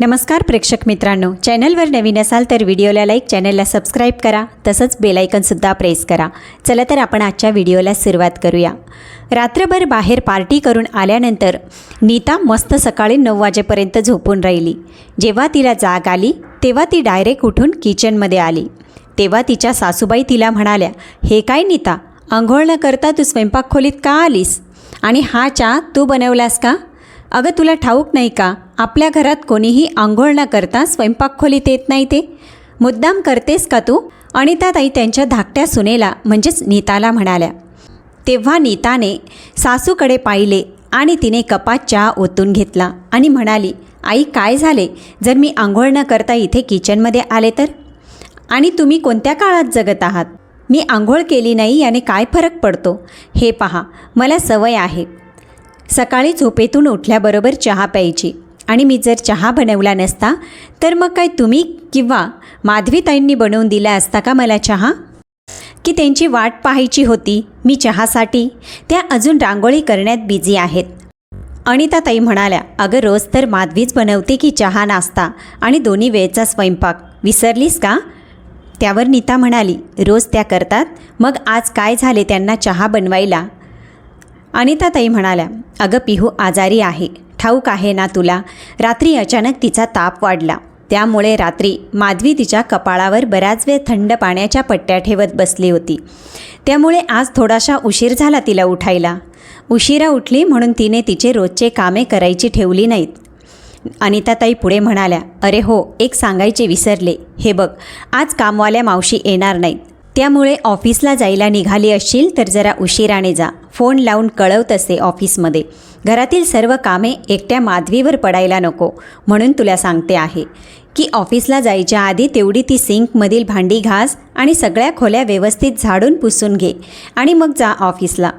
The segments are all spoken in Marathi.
नमस्कार प्रेक्षक मित्रांनो. चॅनलवर नवीन असाल तर व्हिडिओला लाईक चॅनलला सबस्क्राईब करा. तसंच बेलायकनसुद्धा प्रेस करा. चला तर आपण आजच्या व्हिडिओला सुरुवात करूया. रात्रभर बाहेर पार्टी करून आल्यानंतर नीता मस्त सकाळी नऊ वाजेपर्यंत झोपून राहिली. जेव्हा तिला जाग आली तेव्हा ती डायरेक्ट उठून किचनमध्ये आली. तेव्हा तिच्या सासूबाई तिला म्हणाल्या हे काय नीता आंघोळ न करता तू स्वयंपाक खोलीत का आलीस? आणि हा चहा तू बनवलास का? अगं तुला ठाऊक नाही का? आपल्या घरात कोणीही आंघोळ न करता स्वयंपाक खोलीत येत नाही ते. मुद्दाम करतेस का तू? अनिताताई त्यांच्या धाकट्या सुनेला म्हणजेच नीताला म्हणाल्या. तेव्हा नीताने सासूकडे पाहिले आणि तिने कपात चहा ओतून घेतला आणि म्हणाली आई काय झाले? जर मी आंघोळ न करता इथे किचनमध्ये आले तर? आणि तुम्ही कोणत्या काळात जगत आहात? मी आंघोळ केली नाही याने काय फरक पडतो? हे पहा मला सवय आहे. सकाळी झोपेतून उठल्याबरोबर चहा प्यायची. आणि मी जर चहा बनवला नसता तर मग काय तुम्ही किंवा माधवीताईंनी बनवून दिला असता का मला चहा? की त्यांची वाट पाहायची होती मी चहासाठी? त्या अजून रांगोळी करण्यात बिझी आहेत. अनिताताई म्हणाल्या अगं रोज तर माधवीच बनवते की चहा नाश्ता आणि दोन्ही वेळचा स्वयंपाक. विसरलीस का? त्यावर नीता म्हणाली रोज त्या करतात मग आज काय झाले त्यांना चहा बनवायला? अनिताताई म्हणाल्या अगं पिहू आजारी आहे. ठाऊक आहे ना तुला? रात्री अचानक तिचा ताप वाढला. त्यामुळे रात्री माधवी तिच्या कपाळावर बराच वेळ थंड पाण्याच्या पट्ट्या ठेवत बसली होती. त्यामुळे आज थोडासा उशीर झाला तिला उठायला. उशिरा उठली म्हणून तिने तिचे रोजचे कामे करायची ठेवली नाहीत. अनिताताई पुढे म्हणाल्या अरे हो एक सांगायचे विसरले. हे बघ आज कामवाल्या मावशी येणार नाहीत. त्यामुळे ऑफिसला जायला निघाली असशील तर जरा उशिराने जा. फोन लावून कळवत असे ऑफिसमध्ये. घरातील सर्व कामे एकट्या माधवीवर पडायला नको म्हणून तुला सांगते आहे की ऑफिसला जायच्या आधी तेवढी ती सिंकमधील भांडी घास आणि सगळ्या खोल्या व्यवस्थित झाडून पुसून घे आणि मग जा ऑफिसला.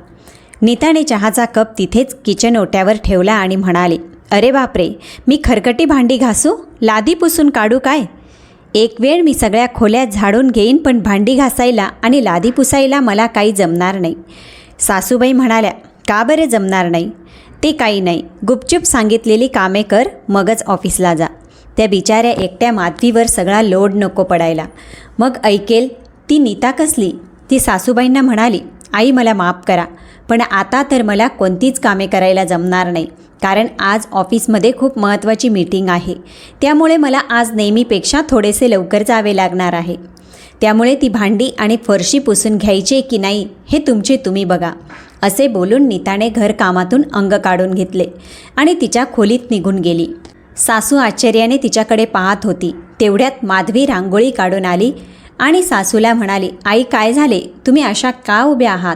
नीताने चहाचा कप तिथेच किचन ओट्यावर ठेवला आणि म्हणाले अरे बापरे मी खरकटी भांडी घासू? लादी पुसून काढू काय? एक वेळ मी सगळ्या खोल्या झाडून घेईन पण भांडी घासायला आणि लादी पुसायला मला काही जमणार नाही. सासूबाई म्हणाल्या का बरे जमणार नाही? ते काही नाही. गुपचूप सांगितलेली कामे कर मगच ऑफिसला जा. त्या बिचाऱ्या एकट्या माधवीवर सगळा लोड नको पडायला. मग ऐकेल ती नीता कसली? ती सासूबाईंना म्हणाली आई मला माफ करा पण आता तर मला कोणतीच कामे करायला जमणार नाही. कारण आज ऑफिसमध्ये खूप महत्त्वाची मीटिंग आहे. त्यामुळे मला आज नेहमीपेक्षा थोडेसे लवकर जावे लागणार आहे. त्यामुळे ती भांडी आणि फरशी पुसून घ्यायची की नाही हे तुमचे तुम्ही बघा. असे बोलून नीताने घरकामातून अंग काढून घेतले आणि तिच्या खोलीत निघून गेली. सासू आश्चर्याने तिच्याकडे पाहत होती. तेवढ्यात माधवी रांगोळी काढून आली आणि सासूला म्हणाली आई काय झाले? तुम्ही अशा का उभ्या आहात?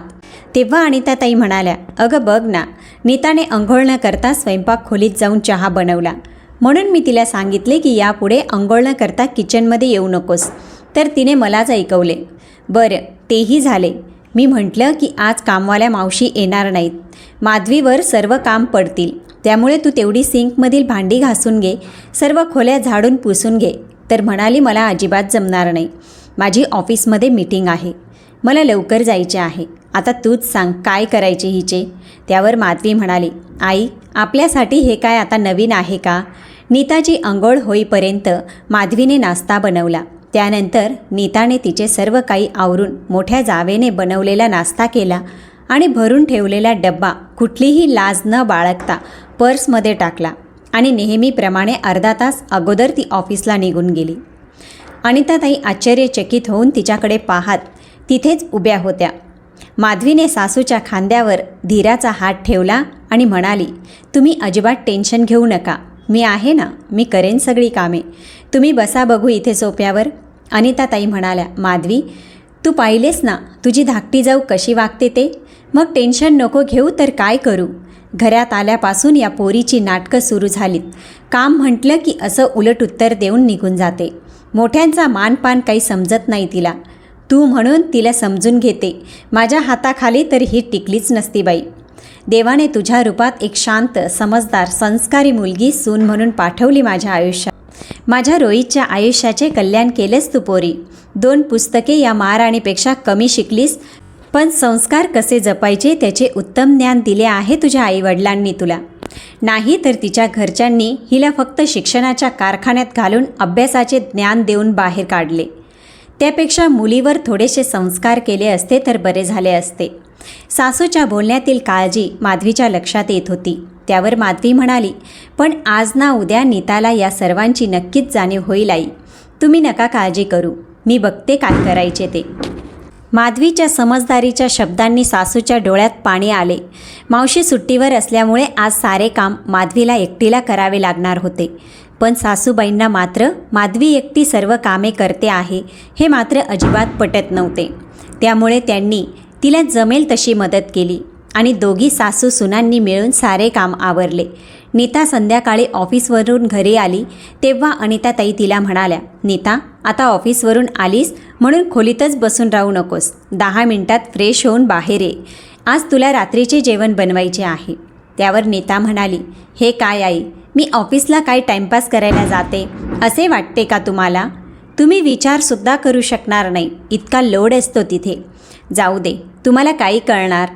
तेव्हा अनिता ताई म्हणाल्या अगं बघ ना नीताने अंघोळ न करता स्वयंपाक खोलीत जाऊन चहा बनवला. म्हणून मी तिला सांगितले की यापुढे अंघोळ न करता किचनमध्ये येऊ नकोस. तर तिने मलाच ऐकवले. बरं तेही झाले. मी म्हटलं की आज कामवाल्या मावशी येणार नाहीत. माधवीवर सर्व काम पडतील. त्यामुळे तू तेवढी सिंकमधील भांडी घासून घे सर्व खोल्या झाडून पुसून घे. तर म्हणाली मला अजिबात जमणार नाही. माझी ऑफिसमध्ये मीटिंग आहे. मला लवकर जायचे आहे. आता तूच सांग काय करायचे हिचे? त्यावर माधवी म्हणाली आई आपल्यासाठी हे काय आता नवीन आहे का? नीताची अंघोळ होईपर्यंत माधवीने नाश्ता बनवला. त्यानंतर नीताने तिचे सर्व काही आवरून मोठ्या जावेने बनवलेला नाश्ता केला आणि भरून ठेवलेला डब्बा कुठलीही लाज न बाळगता पर्समध्ये टाकला आणि नेहमीप्रमाणे अर्धा तास अगोदर ती ऑफिसला निघून गेली. अनिताताई आश्चर्यचकित होऊन तिच्याकडे पाहत तिथेच उभ्या होत्या. माधवीने सासूच्या खांद्यावर धीराचा हात ठेवला आणि म्हणाली तुम्ही अजिबात टेन्शन घेऊ नका. मी आहे ना. मी करेन सगळी कामे. तुम्ही बसा बघू इथे सोप्यावर. अनिताताई म्हणाल्या माधवी तू पाहिलेस ना तुझी धाकटी जाऊ कशी वागते ते? मग टेन्शन नको घेऊ तर काय करू? घरात आल्यापासून या पोरीची नाटकं सुरू झालीत. काम म्हटलं की असं उलट उत्तर देऊन निघून जाते. मोठ्यांचा मानपान काही समजत नाही तिला. तू म्हणून तिला समजून घेते. माझ्या हाताखाली तर ही टिकलीच नसती बाई. देवाने तुझ्या रूपात एक शांत समजदार संस्कारी मुलगी सून म्हणून पाठवली माझ्या आयुष्यात. माझ्या रोहितच्या आयुष्याचे कल्याण केलेस तू पोरी. दोन पुस्तके या महाराणीपेक्षा कमी शिकलीस पण संस्कार कसे जपायचे त्याचे उत्तम ज्ञान दिले आहे तुझ्या आईवडिलांनी तुला. नाही तर तिच्या घरच्यांनी हिला फक्त शिक्षणाच्या कारखान्यात घालून अभ्यासाचे ज्ञान देऊन बाहेर काढले. त्यापेक्षा मुलीवर थोडेसे संस्कार केले असते तर बरे झाले असते. सासूच्या बोलण्यातील काळजी माधवीच्या लक्षात येत होती. त्यावर माधवी म्हणाली पण आज ना उद्या नीताला या सर्वांची नक्कीच जाणीव होईल आई. तुम्ही नका काळजी करू. मी बघते काय करायचे ते. माधवीच्या समजदारीच्या शब्दांनी सासूच्या डोळ्यात पाणी आले. मावशी सुट्टीवर असल्यामुळे आज सारे काम माधवीला एकटीला करावे लागणार होते. पण सासूबाईंना मात्र माधवी एकटी सर्व कामे करते आहे हे मात्र अजिबात पटत नव्हते. त्यामुळे त्यांनी तिला जमेल तशी मदत केली. आणि दोघी सासू सुनांनी मिळून सारे काम आवरले. नीता संध्याकाळी ऑफिसवरून घरी आली तेव्हा अनिताताई तिला म्हणाल्या नीता आता ऑफिसवरून आलीस म्हणून खोलीतच बसून राहू नकोस. दहा मिनिटात फ्रेश होऊन बाहेर ये. आज तुला रात्रीचे जेवण बनवायचे आहे. त्यावर नीता म्हणाली हे काय आई मी ऑफिसला काय टाईमपास करायला जाते? असे वाटते का तुम्हाला? तुम्ही विचारसुद्धा करू शकणार नाही. इतका लोड असतो तिथे. जाऊ दे तुम्हाला काही कळणार.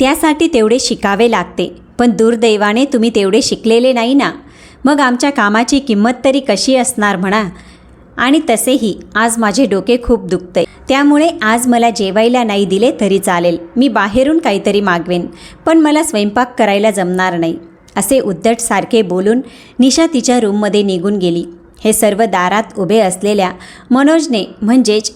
त्यासाठी तेवढे शिकावे लागते. पण दुर्दैवाने तुम्ही तेवढे शिकलेले नाही ना? मग आमच्या कामाची किंमत तरी कशी असणार म्हणा? आणि तसेही आज माझे डोके खूप दुखते त्यामुळे आज मला जेवायला नाही दिले तरी चालेल. मी बाहेरून काहीतरी मागवेन. पण मला स्वयंपाक करायला जमणार नाही. असे उद्धट सारखे बोलून निशा तिच्या रूममध्ये निघून गेली. हे सर्व दारात उभे असलेल्या मनोजने म्हणजेच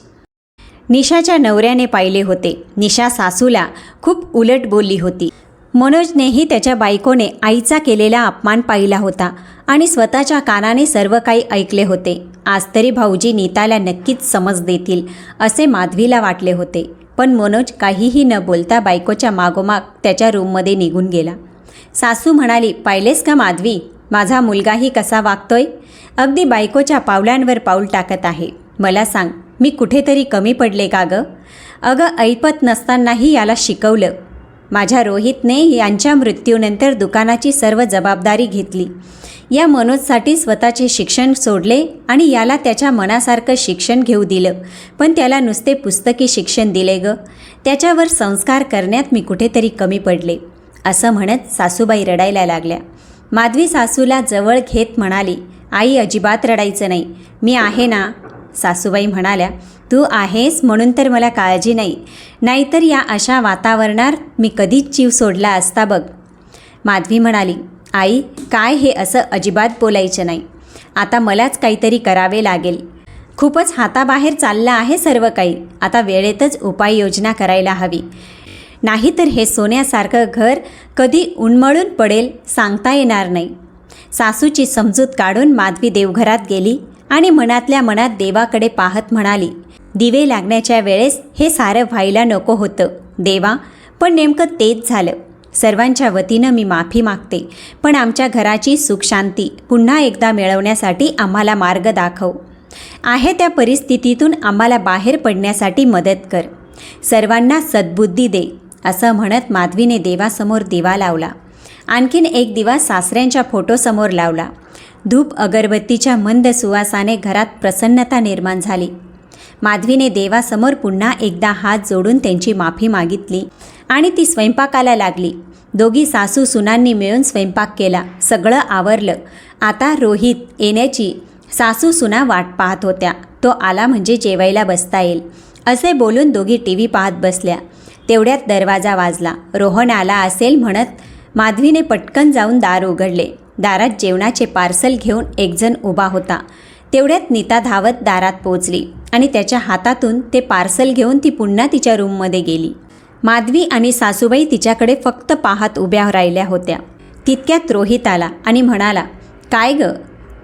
निशाच्या नवऱ्याने पाहिले होते. निशा सासूला खूप उलट बोलली होती. मनोजनेही त्याच्या बायकोने आईचा केलेला अपमान पाहिला होता आणि स्वतःच्या कानाने सर्व काही ऐकले होते. आज तरी भाऊजी नीताला नक्कीच समज देतील असे माधवीला वाटले होते. पण मनोज काहीही न बोलता बायकोच्या मागोमाग त्याच्या रूममध्ये निघून गेला. सासू म्हणाली पाहिलेस का माधवी? माझा मुलगाही कसा वागतोय? अगदी बायकोच्या पावलांवर पाऊल टाकत आहे. मला सांग मी कुठेतरी कमी पडले का गं? अगं ऐपत नसतानाही याला शिकवलं. माझ्या रोहितने यांच्या मृत्यूनंतर दुकानाची सर्व जबाबदारी घेतली. या मनोजसाठी स्वतःचे शिक्षण सोडले आणि याला त्याच्या मनासारखं शिक्षण घेऊ दिलं. पण त्याला नुसते पुस्तकी शिक्षण दिले ग. त्याच्यावर संस्कार करण्यात मी कुठेतरी कमी पडले असं म्हणत सासूबाई रडायला लागल्या. माधवी सासूला जवळ घेत म्हणाली आई अजिबात रडायचं नाही. मी आहे ना सासूबाई म्हणाल्या तू आहेस म्हणून तर मला काळजी नाही. नाहीतर या अशा वातावरणात मी कधीच जीव सोडला असता बघ. माधवी म्हणाली आई काय हे असं अजिबात बोलायचं नाही. आता मलाच काहीतरी करावे लागेल. खूपच हाताबाहेर चाललं आहे सर्व काही. आता वेळेतच उपाययोजना करायला हवी. नाहीतर हे सोन्यासारखं घर कधी उन्मळून पडेल सांगता येणार नाही. सासूची समजूत काढून माधवी देवघरात गेली. आणि मनातल्या मनात देवाकडे पाहत म्हणाली दिवे लागण्याच्या वेळेस हे सारं व्हायला नको होतं. देवा पण नेमकं तेच झालं. सर्वांच्या वतीनं मी माफी मागते पण आमच्या घराची सुखशांती पुन्हा एकदा मिळवण्यासाठी आम्हाला मार्ग दाखव. आहे त्या परिस्थितीतून आम्हाला बाहेर पडण्यासाठी मदत कर. सर्वांना सद्बुद्धी दे असं म्हणत माधवीने देवासमोर दिवा लावला. आणखीन एक दिवा सासऱ्यांच्या फोटोसमोर लावला. धूप अगरबत्तीच्या मंद सुवासाने घरात प्रसन्नता निर्माण झाली. माधवीने देवासमोर पुन्हा एकदा हात जोडून त्यांची माफी मागितली आणि ती स्वयंपाकाला लागली. दोघी सासू सुनांनी मिळून स्वयंपाक केला. सगळं आवरलं. आता रोहित येण्याची सासू सुना वाट पाहत होत्या. तो आला म्हणजे जेवायला बसता येईल. असे बोलून दोघी टी व्ही पाहत बसल्या. तेवढ्यात दरवाजा वाजला. रोहन आला असेल म्हणत माधवीने पटकन जाऊन दार उघडले. दारात जेवणाचे पार्सल घेऊन एकजण उभा होता. तेवढ्यात नीता धावत दारात पोचली आणि त्याच्या हातातून ते पार्सल घेऊन ती पुन्हा तिच्या रूममध्ये गेली. माधवी आणि सासूबाई तिच्याकडे फक्त पाहत उभ्या राहिल्या होत्या. तितक्यात रोहित आला आणि म्हणाला काय ग?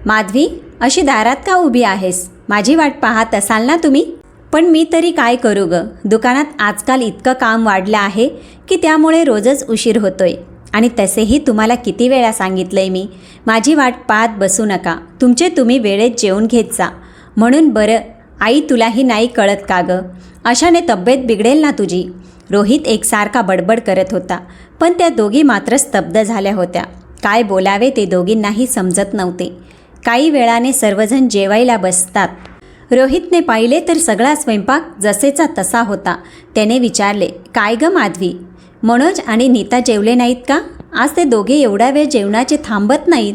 माधवी अशी दारात का उभी आहेस? माझी वाट पाहत असाल ना तुम्ही? पण मी तरी काय करू ग? दुकानात आजकाल इतकं काम वाढलं आहे की त्यामुळे रोजच उशीर होतोय. आणि तसेही तुम्हाला किती वेळा सांगितलंय मी माझी वाट पाहत बसू नका तुमचे तुम्ही वेळेत जेवून घेत जा. म्हणून बरं आई तुलाही नाही कळत का ग? अशाने तब्येत बिघडेल ना तुझी? रोहित एकसारखा बडबड करत होता पण त्या दोघी मात्र स्तब्ध झाल्या होत्या. काय बोलावे ते दोघींनाही समजत नव्हते. काही वेळाने सर्वजण जेवायला बसतात. रोहितने पाहिले तर सगळा स्वयंपाक जसेचा तसा होता. त्याने विचारले काय ग माधवी? मनोज आणि नीता जेवले नाहीत का? आज ते दोघे एवढा वेळ जेवणाचे थांबत नाहीत.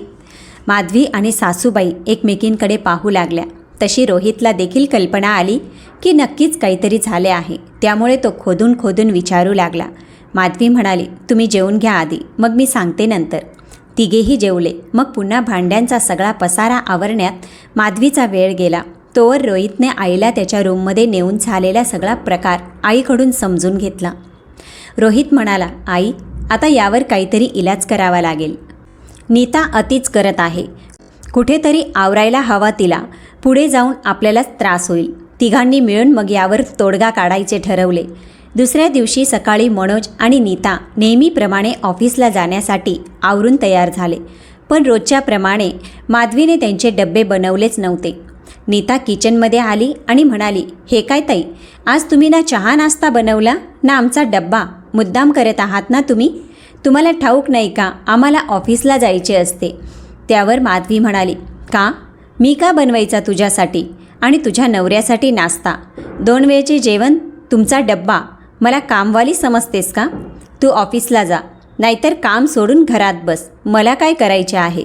माधवी आणि सासूबाई एकमेकींकडे पाहू लागल्या. तशी रोहितला देखील कल्पना आली की नक्कीच काहीतरी झाले आहे. त्यामुळे तो खोदून खोदून विचारू लागला. माधवी म्हणाली तुम्ही जेवून घ्या आधी मग मी सांगते नंतर. तिघेही जेवले. मग पुन्हा भांड्यांचा सगळा पसारा आवरण्यात माधवीचा वेळ गेला. तोवर रोहितने आईला त्याच्या रूममध्ये नेऊन झालेला सगळा प्रकार आईकडून समजून घेतला. रोहित म्हणाला आई आता यावर काहीतरी इलाज करावा लागेल. नीता अतिच करत आहे. कुठेतरी आवरायला हवा तिला. पुढे जाऊन आपल्यालाच त्रास होईल. तिघांनी मिळून मग यावर तोडगा काढायचे ठरवले. दुसऱ्या दिवशी सकाळी मनोज आणि नीता नेहमीप्रमाणे ऑफिसला जाण्यासाठी आवरून तयार झाले. पण रोजच्याप्रमाणे माधवीने त्यांचे डब्बे बनवलेच नव्हते. नीता किचनमध्ये आली आणि म्हणाली हे काय ताई आज तुम्ही ना चहा नाश्ता बनवला ना आमचा डब्बा? मुद्दाम करत आहात ना तुम्ही? तुम्हाला ठाऊक नाही का? आम्हाला ऑफिसला जायचे असते. त्यावर माधवी म्हणाली का? मी का बनवायचा तुझ्यासाठी? आणि तुझ्या नवऱ्यासाठी नाश्ता? दोन वेळचे जेवण? तुमचा डब्बा? मला कामवाली समजतेस का? तू ऑफिसला जा. नाहीतर काम सोडून घरात बस. मला काय करायचे आहे?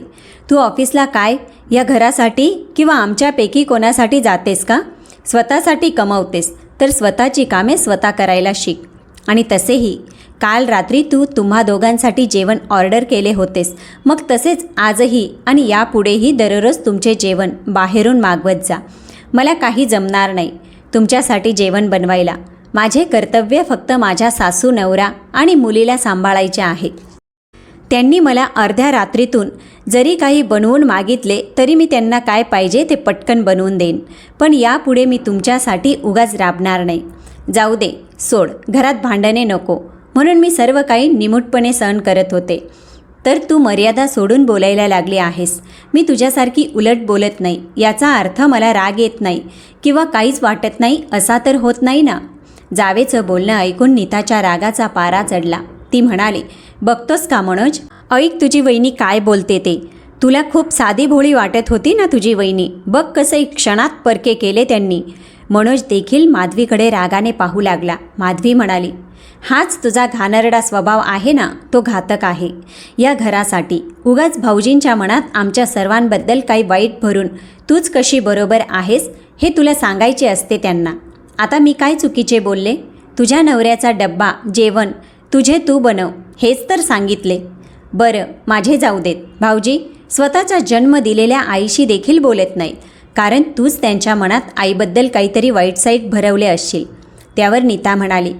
तू ऑफिसला काय? या घरासाठी किंवा आमच्यापैकी कोणासाठी जातेस का? स्वतःसाठी कमवतेस. तर स्वतःची कामे स्वतः करायला शिक. आणि तसेही काल रात्री तू तुम्हा दोघांसाठी जेवण ऑर्डर केले होतेस. मग तसेच आजही आणि यापुढेही दररोज तुमचे जेवण बाहेरून मागवत जा. मला काही जमणार नाही तुमच्यासाठी जेवण बनवायला. माझे कर्तव्य फक्त माझ्या सासू नवरा आणि मुलीला सांभाळायचे आहे. त्यांनी मला अर्ध्या रात्रीतून जरी काही बनवून मागितले तरी मी त्यांना काय पाहिजे ते पटकन बनवून देईन. पण यापुढे मी तुमच्यासाठी उगाच राबणार नाही. जाऊ दे सोड घरात भांडणे नको. म्हणून मी सर्व काही निमूटपणे सहन करत होते. तर तू मर्यादा सोडून बोलायला लागली आहेस. मी तुझ्यासारखी उलट बोलत नाही. याचा अर्थ मला राग येत नाही किंवा काहीच वाटत नाही असा तर होत नाही ना? जावेचं बोलणं ऐकून नीताच्या रागाचा पारा चढला. ती म्हणाली बघतोस का मनोज? ऐक तुझी वहिनी काय बोलते ते. तुला खूप साधी भोळी वाटत होती ना तुझी वहिनी? बघ कसं क्षणात परके केले त्यांनी. मनोज देखील माधवीकडे रागाने पाहू लागला. माधवी म्हणाली हाच तुझा घाणरडा स्वभाव आहे ना तो घातक आहे. या घरासाठी. उगाच भाऊजींच्या मनात आमच्या सर्वांबद्दल काही वाईट भरून तूच कशी बरोबर आहेस हे तुला सांगायचे असते त्यांना. आता मी काय चुकीचे बोलले? तुझ्या नवऱ्याचा डब्बा जेवण तुझे तू बनव हेच तर सांगितले. बरं माझे जाऊ देत. भाऊजी स्वतःचा जन्म दिलेल्या आईशी देखील बोलत नाहीत कारण तूच त्यांच्या मनात आईबद्दल काहीतरी वाईट साईट भरवले असशील. त्यावर नीता म्हणाली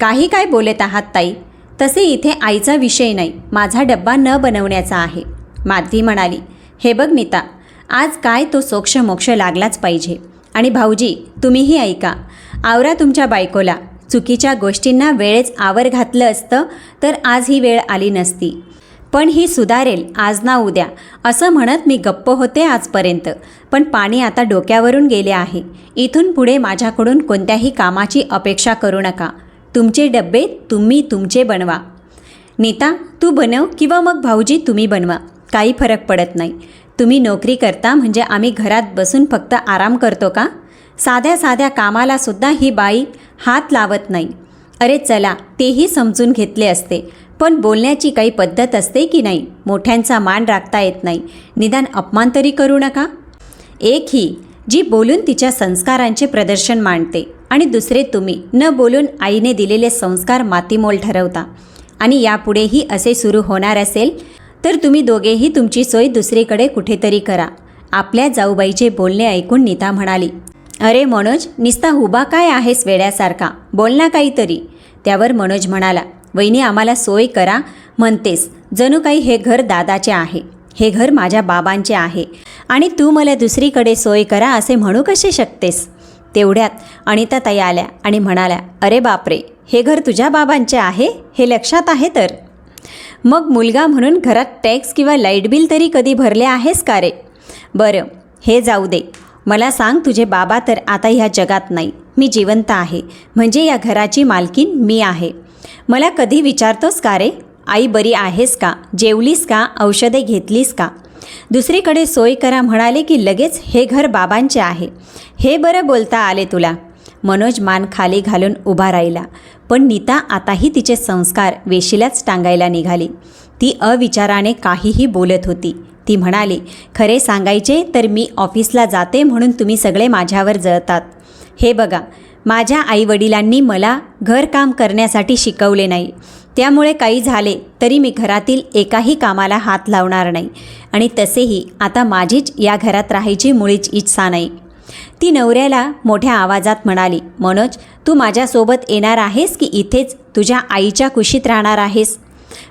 काही काय बोलत आहात ताई? तसे इथे आईचा विषय नाही. माझा डब्बा न बनवण्याचा आहे. माधवी म्हणाली हे बघ नीता आज काय तो सोक्ष मोक्ष लागलाच पाहिजे. आणि भाऊजी तुम्हीही ऐका. आवरा तुमच्या बायकोला. चुकीच्या गोष्टींना वेळेच आवर घातलं असतं तर आज ही वेळ आली नसती. पण ही सुधारेल आज ना उद्या. असं म्हणत मी गप्प होते आजपर्यंत. पण पाणी आता डोक्यावरून गेले आहे. इथून पुढे माझ्याकडून कोणत्याही कामाची अपेक्षा करू नका. तुमचे डब्बे तुम्ही तुमचे बनवा. नीता तू बनव किंवा मग भाऊजी तुम्ही बनवा. काही फरक पडत नाही. तुम्ही नोकरी करता म्हणजे आम्ही घरात बसून फक्त आराम करतो का? साध्या साध्या कामाला सुद्धा ही बाई हात लावत नाही. अरे चला तेही समजून घेतले असते. पण बोलण्याची काही पद्धत असते की नाही? मोठ्यांचा मान राखता येत नाही. निदान अपमान तरी करू नका. एक ही जी बोलून तिच्या संस्कारांचे प्रदर्शन मांडते आणि दुसरे तुम्ही न बोलून आईने दिलेले संस्कार मातीमोल ठरवता. आणि यापुढेही असे सुरू होणार असेल तर तुम्ही दोघेही तुमची सोय दुसरीकडे कुठेतरी करा. आपल्या जाऊबाईचे बोलणे ऐकून नीता म्हणाली अरे मनोज निस्ता हुबा काय आहेस वेड्यासारखा? बोल ना काहीतरी. त्यावर मनोज म्हणाला वहिनी आम्हाला सोय करा म्हणतेस. जणू काही हे घर दादाचे आहे. हे घर माझ्या बाबांचे आहे. आणि तू मला दुसरीकडे सोय करा असे म्हणू कसे शकतेस? तेवढ्यात अनिता ताई आल्या आणि म्हणाल्या अरे बापरे हे घर तुझ्या बाबांचे आहे? हे लक्षात आहे तर? मग मुलगा म्हणून घरात टॅक्स किंवा लाइट बिल तरी कधी भरले आहेस का रे? बरं हे जाऊ दे. मला सांग तुझे बाबा तर आता ह्या जगात नाही. मी जिवंत आहे. म्हणजे या घराची मालकीन मी आहे. मला कधी विचारतोस का रे? आई बरी आहेस का? जेवलीस का? औषधे घेतलीस का? दुसरीकडे सोय करा म्हणाले की लगेच हे घर बाबांचे आहे. हे बरं बोलता आले तुला. मनोज मान खाली घालून उभा राहिला. पण नीता आताही तिचे संस्कार वेशीलाच टांगायला निघाली. ती अविचाराने काहीही बोलत होती. ती म्हणाली खरे सांगायचे तर मी ऑफिसला जाते म्हणून तुम्ही सगळे माझ्यावर जळतात. हे बघा माझ्या आईवडिलांनी मला घरकाम करण्यासाठी शिकवले नाही. त्यामुळे काही झाले तरी मी घरातील एकाही कामाला हात लावणार नाही. आणि तसेही आता माझीच या घरात राहायची मुळीच इच्छा नाही. ती नवऱ्याला मोठ्या आवाजात म्हणाली मनोज तू माझ्यासोबत येणार आहेस की इथेच तुझ्या आईच्या कुशीत राहणार आहेस?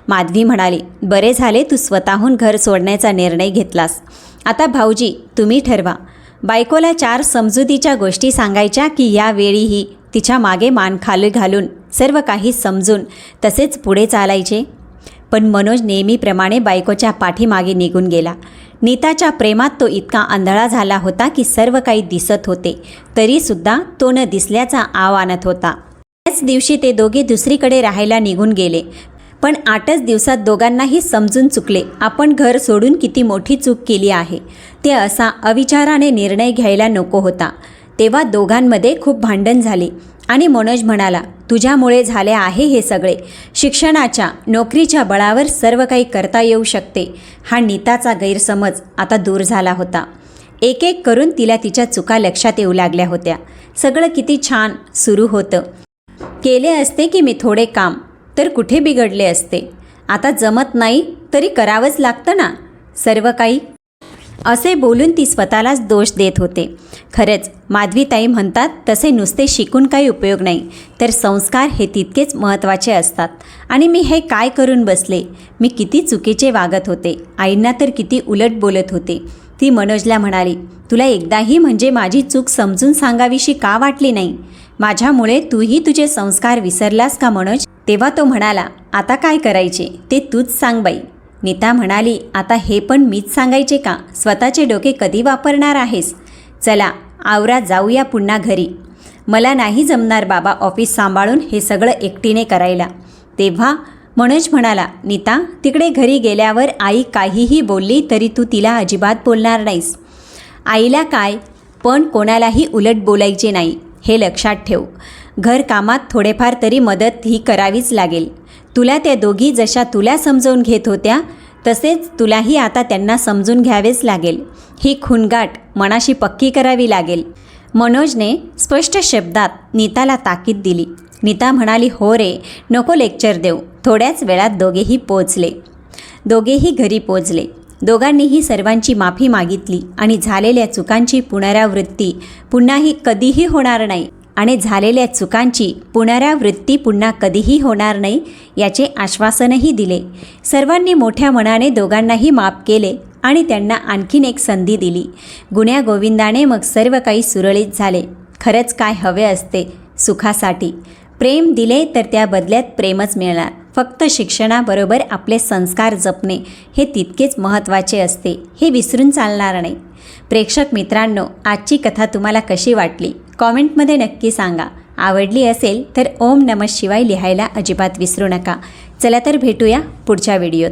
माधवी म्हणाली बरे झाले तू स्वतःहून घर सोडण्याचा निर्णय घेतलास. आता भाऊजी तुम्ही ठरवा. बायकोला चार समजुतीच्या गोष्टी सांगायच्या की यावेळीही तिच्यामागे मान खाली घालून सर्व काही समजून तसेच पुढे चालायचे. पण मनोज नेहमीप्रमाणे बायकोच्या पाठीमागे निघून गेला. नीताच्या प्रेमात तो इतका आंधळा झाला होता की सर्व काही दिसत होते. तरीसुद्धा तो न दिसल्याचा आव आणत होता. त्याच दिवशी ते दोघे दुसरीकडे राहायला निघून गेले. पण आठच दिवसात दोघांनाही समजून चुकले. आपण घर सोडून किती मोठी चूक केली आहे. ते असा अविचाराने निर्णय घ्यायला नको होता. तेव्हा दोघांमध्ये खूप भांडण झाले आणि मनोज म्हणाला तुझ्यामुळे झाले आहे हे सगळे. शिक्षणाच्या नोकरीच्या बळावर सर्व काही करता येऊ शकते. हा नीताचा गैरसमज आता दूर झाला होता. एक एक करून तिला तिच्या चुका लक्षात येऊ लागल्या होत्या. सगळं किती छान सुरू होतं. केले असते की मी थोडे काम तर कुठे बिघडले असते? आता जमत नाही तरी करावंच लागतं ना? सर्व काही असे बोलून ती स्वतःलाच दोष देत होते. खरंच माधवीताई म्हणतात तसे नुसते शिकून काही उपयोग नाही. तर संस्कार हे तितकेच महत्त्वाचे असतात. आणि मी हे काय करून बसले? मी किती चुकीचे वागत होते. आईंना तर किती उलट बोलत होते. ती मनोजला म्हणाली तुला एकदाही म्हणजे माझी चूक समजून सांगावीशी का वाटली नाही? माझ्यामुळे तूही तुझे संस्कार विसरलास का मनोज? तेव्हा तो म्हणाला आता काय करायचे? ते तूच सांग बाई. नीता म्हणाली आता हे पण मीच सांगायचे का? स्वतःचे डोके कधी वापरणार आहेस? चला आवरा जाऊया पुन्हा घरी. मला नाही जमणार बाबा ऑफिस सांभाळून हे सगळं एकटीने करायला. तेव्हा मनोज म्हणाला नीता तिकडे घरी गेल्यावर आई काहीही बोलली तरी तू तिला अजिबात बोलणार नाहीस. आईला काय? पण कोणालाही उलट बोलायचे नाही. हे लक्षात ठेव. घरकामात थोडेफार तरी मदत ही करावीच लागेल. तुला त्या दोघी जशा तुला समजवून घेत होत्या तसेच तुलाही आता त्यांना समजून घ्यावेच लागेल. ही खुणगाट मनाशी पक्की करावी लागेल. मनोजने स्पष्ट शब्दात नीताला ताकीद दिली. नीता म्हणाली हो रे नको लेक्चर देऊ. थोड्याच वेळात दोघेही पोचले. दोघेही घरी पोचले. दोघांनीही सर्वांची माफी मागितली आणि झालेल्या चुकांची पुनरावृत्ती पुन्हाही कधीही होणार नाही. आणि झालेल्या चुकांची पुनरावृत्ती पुन्हा कधीही होणार नाही याचे आश्वासनही दिले. सर्वांनी मोठ्या मनाने दोघांनाही माफ केले आणि त्यांना आणखीन एक संधी दिली. गुण्या गोविंदाने मग सर्व काही सुरळीत झाले. खरंच काय हवे असते सुखासाठी. प्रेम दिले तर त्या बदल्यात प्रेमच मिळणार. फक्त शिक्षणाबरोबर आपले संस्कार जपणे हे तितकेच महत्त्वाचे असते हे विसरून चालणार नाही. प्रेक्षक मित्रांनो आजची कथा तुम्हाला कशी वाटली? कॉमेंटमध्ये नक्की सांगा. आवडली असेल तर ओम नमः शिवाय लिहायला अजिबात विसरू नका. चला तर भेटूया पुढच्या व्हिडिओत.